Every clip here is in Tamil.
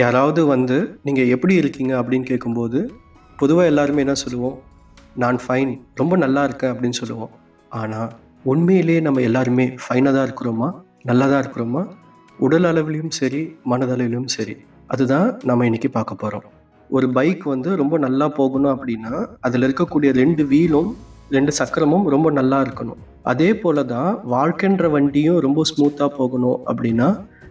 யாராவது வந்து நீங்கள் எப்படி இருக்கீங்க? அப்படின்னு கேட்கும்போது பொதுவாக எல்லாருமே என்ன சொல்லுவோம்? நான் ஃபைன் ரொம்ப நல்லா இருக்கேன் அப்படின்னு சொல்லுவோம். ஆனால் உண்மையிலேயே நம்ம எல்லாருமே ஃபைனாக தான் இருக்கிறோமா? நல்லா தான் இருக்கிறோமா? உடல் அளவிலையும் சரி மனதளவிலும் சரி. அதுதான் நம்ம இன்னைக்கு பார்க்க போகிறோம் ஒரு பைக் வந்து ரொம்ப நல்லா போகணும் அப்படின்னா அதில் இருக்கக்கூடிய ரெண்டு வீலும் ரெண்டு சக்கரமும் ரொம்ப நல்லா இருக்கணும். அதே போல தான் வாழ்க்கைன்ற வண்டியும் ரொம்ப ஸ்மூத்தாக போகணும் அப்படின்னா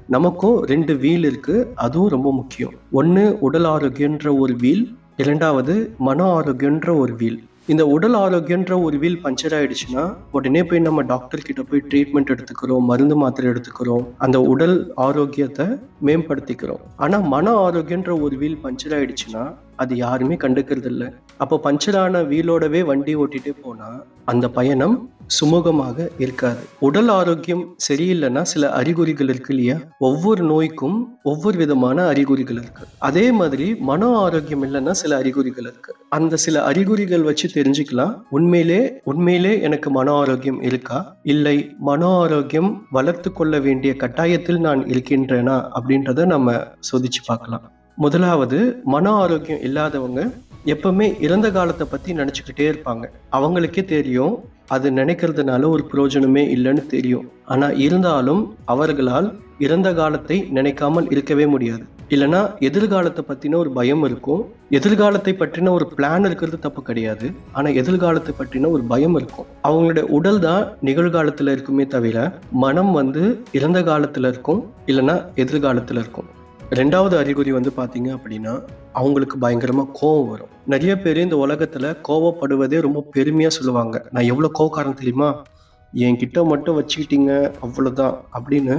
நமக்கும் ரெண்டு வீல் இருக்கு. அதுவும் ரொம்ப முக்கியம். ஒன்று உடல் ஆரோக்கியன்ற ஒரு வீல் இரண்டாவது மன ஆரோக்கியன்ற ஒரு வீல். இந்த உடல் ஆரோக்கியன்ற ஒரு வீல் பஞ்சர் ஆயிடுச்சுன்னா உடனே போய் நம்ம டாக்டர் கிட்ட போய் ட்ரீட்மெண்ட் எடுத்துக்கிறோம் மருந்து மாத்திரை எடுத்துக்கிறோம். அந்த உடல் ஆரோக்கியத்தை மேம்படுத்திக்கிறோம். ஆனா மன ஆரோக்கியன்ற ஒரு வீல் பஞ்சர் ஆயிடுச்சுன்னா அது யாருமே கண்டுக்கிறது இல்லை அப்போ பஞ்சரான வீலோடவே வண்டி ஓட்டிட்டு போனா அந்த பயணம் சுமூகமாக இருக்காது. உடல் ஆரோக்கியம் சரியில்லைன்னா சில அறிகுறிகள் இருக்கு இல்லையா? ஒவ்வொரு நோய்க்கும் ஒவ்வொரு விதமான அறிகுறிகள் இருக்கு. அதே மாதிரி மன ஆரோக்கியம் இல்லைன்னா சில அறிகுறிகள் இருக்கு. அந்த சில அறிகுறிகள் வச்சு தெரிஞ்சுக்கலாம். உண்மையிலே உண்மையிலே எனக்கு மன ஆரோக்கியம் இருக்கா? இல்லை மன ஆரோக்கியம் வளர்த்து கொள்ள வேண்டிய கட்டாயத்தில் நான் இருக்கின்றேனா? அப்படின்றத நம்ம சோதிச்சு பார்க்கலாம். முதலாவது மன ஆரோக்கியம் இல்லாதவங்க எப்பவுமே இறந்த காலத்தை பத்தி நினைச்சுக்கிட்டே இருப்பாங்க. அவங்களுக்கே தெரியும். அது நினைக்கிறதுனால ஒரு பிரயோஜனமே இல்லைன்னு தெரியும். ஆனா இருந்தாலும் அவர்களால் இறந்த காலத்தை நினைக்காமல் இருக்கவே முடியாது. இல்லைன்னா எதிர்காலத்தை பத்தின ஒரு பயம் இருக்கும். எதிர்காலத்தை பற்றின ஒரு பிளான் இருக்கிறது தப்பு கிடையாது. ஆனா எதிர்காலத்தை பற்றின ஒரு பயம் இருக்கும். அவங்களுடைய உடல் தான் நிகழ்காலத்துல இருக்குமே தவிர மனம் வந்து இறந்த காலத்துல இருக்கும். இல்லைன்னா எதிர்காலத்துல இருக்கும். ரெண்டாவது அறிகுறி வந்து பார்த்தீங்க அப்படின்னா அவங்களுக்கு பயங்கரமாக கோவம் வரும். நிறைய பேர் இந்த உலகத்தில் கோவப்படுவதே ரொம்ப பெருமையாக சொல்லுவாங்க. நான் எவ்வளோ கோவக்காரன் தெரியுமா? என்கிட்ட மட்டும் வச்சுக்கிட்டீங்க அவ்வளோதான் அப்படின்னு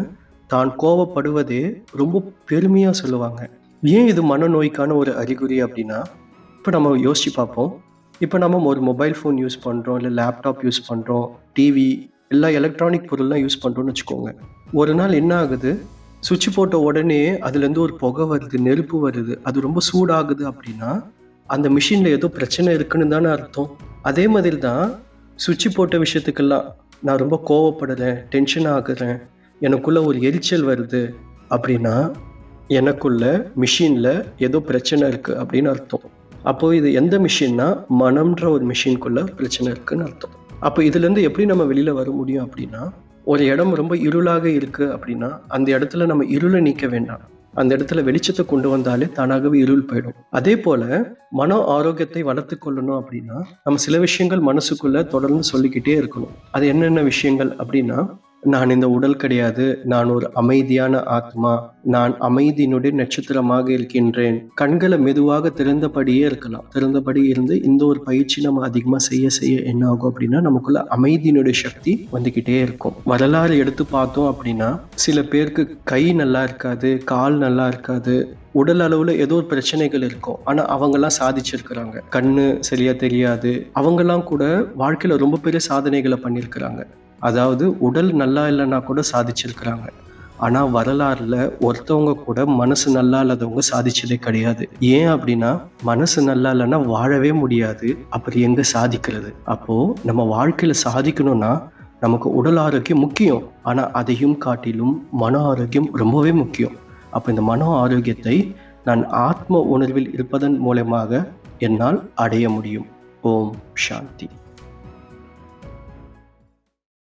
தான் கோவப்படுவதே ரொம்ப பெருமையாக சொல்லுவாங்க. ஏன் இது மனநோய்க்கான ஒரு அறிகுறி அப்படின்னா இப்போ நம்ம யோசிச்சு பார்ப்போம். இப்போ நம்ம ஒரு மொபைல் ஃபோன் யூஸ் பண்ணுறோம் இல்லை லேப்டாப் யூஸ் பண்ணுறோம் டிவி எல்லா எலக்ட்ரானிக் பொருள்லாம் யூஸ் பண்ணுறோம்னு வச்சுக்கோங்க. ஒரு நாள் என்ன ஆகுது? சுவிட்ச் போட்ட உடனே அதுலேருந்து ஒரு புகை வருது நெருப்பு வருது. அது ரொம்ப சூடாகுது அப்படின்னா அந்த மிஷினில் ஏதோ பிரச்சனை இருக்குன்னு தானே அர்த்தம். அதே மாதிரி தான் சுவிட்ச் போட்ட விஷயத்துக்கெல்லாம் நான் ரொம்ப கோவப்படுறேன் டென்ஷன் ஆகுறேன். எனக்குள்ளே ஒரு எரிச்சல் வருது அப்படின்னா எனக்குள்ள மிஷினில் ஏதோ பிரச்சனை இருக்குது அப்படின்னு அர்த்தம். அப்போ இது எந்த மிஷின்னா மனம்ன்ற ஒரு மிஷின்குள்ள பிரச்சனை இருக்குன்னு அர்த்தம். அப்போ இதுலேருந்து எப்படி நம்ம வெளியில் வர முடியும் அப்படின்னா ஒரு இடம் ரொம்ப இருளாக இருக்குது அப்படின்னா அந்த இடத்துல நம்ம இருளை நீக்க வேண்டாம். அந்த இடத்துல வெளிச்சத்தை கொண்டு வந்தாலே தானாகவே இருள் போயிடும். அதே போல மன ஆரோக்கியத்தை வளர்த்து கொள்ளணும் அப்படின்னா நம்ம சில விஷயங்கள் மனசுக்குள்ள தொடர்ந்து சொல்லிக்கிட்டே இருக்கணும். அது என்னென்ன விஷயங்கள் அப்படின்னா நான் இந்த உடல் கிடையாது. நான் ஒரு அமைதியான ஆத்மா. நான் அமைதியினுடைய நட்சத்திரமாக இருக்கின்றேன். கண்களை மெதுவாக திறந்தபடியே இருக்கலாம். திறந்தபடி இருந்து இந்த ஒரு பயிற்சி நம்ம அதிகமாக செய்ய செய்ய என்ன ஆகும் அப்படின்னா நமக்குள்ள அமைதியினுடைய சக்தி வந்துக்கிட்டே இருக்கும். வரலாறு எடுத்து பார்த்தோம் அப்படின்னா சில பேருக்கு கை நல்லா இருக்காது கால் நல்லா இருக்காது. உடல் அளவில் ஏதோ ஒரு பிரச்சனைகள் இருக்கும். ஆனால் அவங்கெல்லாம் சாதிச்சிருக்கிறாங்க. கண்ணு சரியா தெரியாது. அவங்கெல்லாம் கூட வாழ்க்கையில் ரொம்ப பெரிய சாதனைகளை பண்ணியிருக்கிறாங்க. அதாவது உடல் நல்லா இல்லைன்னா கூட சாதிச்சிருக்கிறாங்க. ஆனால் வரலாறுல ஒருத்தவங்க கூட மனசு நல்லா இல்லாதவங்க சாதிச்சதே கிடையாது. ஏன் அப்படின்னா மனசு நல்லா இல்லைன்னா வாழவே முடியாது. அப்புறம் எங்க சாதிக்கிறது? அப்போ நம்ம வாழ்க்கையில சாதிக்கணும்னா நமக்கு உடல் ஆரோக்கியம் முக்கியம். ஆனால் அதையும் காட்டிலும் மன ஆரோக்கியம் ரொம்பவே முக்கியம். அப்போ இந்த மன ஆரோக்கியத்தை நான் ஆத்ம உணர்வில் இருப்பதன் மூலமாக என்னால் அடைய முடியும். ஓம் சாந்தி.